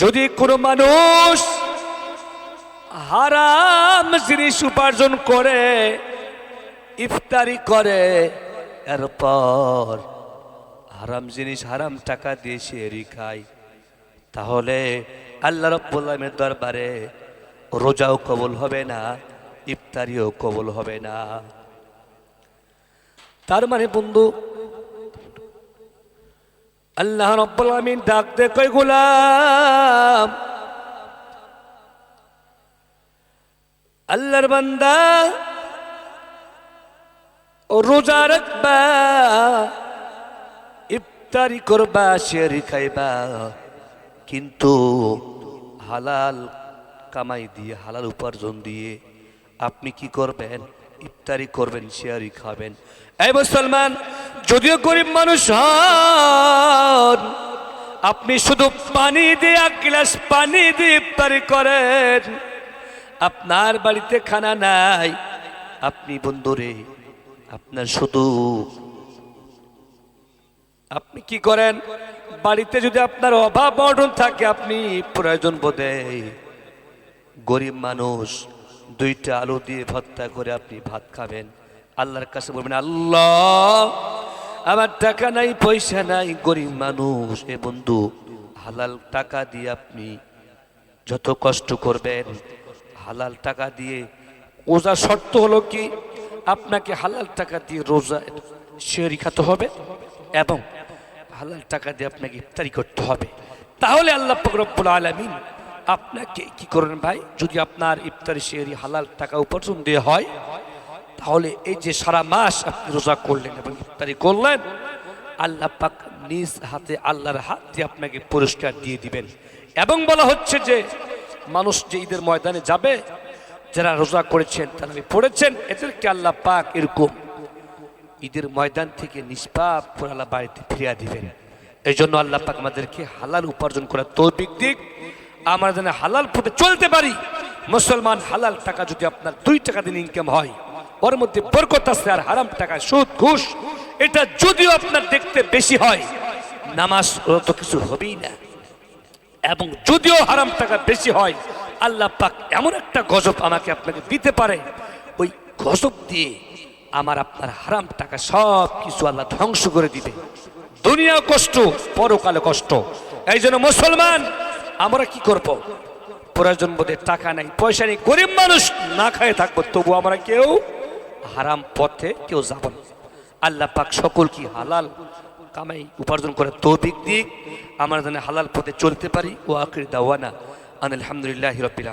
যদি কোনো মানুষ হারাম জিনিস উপার্জন করে, ইফতারি করে, এরপর হারাম জিনিস, হারাম টাকা দিয়ে সে এরি খায়, তাহলে আল্লাহ রব্বুল আলমের দরবারে রোজাও কবল হবে না, ইফতারিও কবল হবে না। তার মানে বন্ধু আল্লাহ রব্বুল আমিন ডাক দে কই গোলাম। আল্লাহর বান্দা রোজা রাখবা, ইফতারি করবা শেরি খাইবা, কিন্তু হালাল কামাই দিয়ে, হালাল উপার্জন দিয়ে আপনি কি করবেন? ইফতারি করবেন, শেয়ারি খাবেন। এই মুসলমান, যদিও গরিব মানুষ হন, আপনি শুধু পানি দিয়ে, এক গ্লাস পানি দিয়ে ইফতারি করেন। আপনার বাড়িতে খানা নাই। আপনি বন্ধুরে, আপনার শুধু আপনি কি করেন? বাড়িতে যদি আপনার অভাব অর্ডন থাকে, আপনি প্রয়োজন বোধে গরিব মানুষ দুইটা আলু দিয়ে ভর্তা করে আপনি ভাত খাবেন। আল্লাহর কাছে বলবেন, আল্লাহ, আমার টাকা নাই, পয়সা নাই, গরিব মানুষ, এ বন্ধু, হালাল টাকা দিয়ে আপনি যত কষ্ট করবেন, হালাল টাকা দিয়ে ওজা শর্ত হলো কি, আপনাকে হালাল টাকা দিয়ে রোজা শেয়ারি খাতে হবে এবং হালাল টাকা দিয়ে আপনাকে ইফতারি করতে হবে। তাহলে আল্লাহ ফকরবুল আলমিন আপনাকে কি করবেন ভাই? যদি আপনার ইফতারি শেয়ারি হালাল টাকা উপার্জন দিয়ে হয়, তাহলে এই যে সারা মাস আপনি রোজা করলেন এবং ইফতারি করলেন, আল্লাহ পাক নিজ হাতে আল্লাহর হাত দিয়ে আপনাকে পুরস্কার দিয়ে দিবেন। এবং বলা হচ্ছে যে, মানুষ যে ঈদের ময়দানে যাবে, যারা রোজা করেছেন, তারা পড়েছেন, এদেরকে আল্লাহ পাক এরকম ঈদের ময়দান থেকে নিষ্পাপ করে আল্লাহ বাড়িতে ফিরিয়ে দিবেন। এই জন্য আল্লাহ পাক আমাদেরকে হালাল উপার্জন করার তৌফিক দিক। আমরা যেন হালাল পথে চলতে পারি। মুসলমান হালাল টাকা যদি আপনার দুই টাকা দিন ইনকাম হয়, ওর মধ্যে বরকত আছে আর হারাম টাকা সুদ, ঘুষ, এটা যদিও আপনার দেখতে বেশি হয়, নামাজ তো কিছু হবেই না। এবং যদিও হারাম টাকা বেশি হয়, আল্লাহ পাক এমন একটা গজব আমাকে আপনাকে দিতে পারে, ওই গজব দিয়ে আমার আপনার হারাম টাকা সব কিছু আল্লাহ ধ্বংস করে দিবে। দুনিয়া কষ্ট পরকালে কষ্ট। এই জন্য মুসলমান আমরা কি করব? প্রয়োজন বোধে টাকা নাই, পয়সা নেই, গরিব মানুষ না খায় থাকব তবু আমরা কেউ হারাম পথে কেউ যাব না। আল্লাহ পাক সকল কি হালাল কামাই উপার্জন করে তৌফিক দিক, আমরা যেন হালাল পথে চলতে পারি। ও আখির দাওয়ানা আন আলহামদুলিল্লাহ রবিল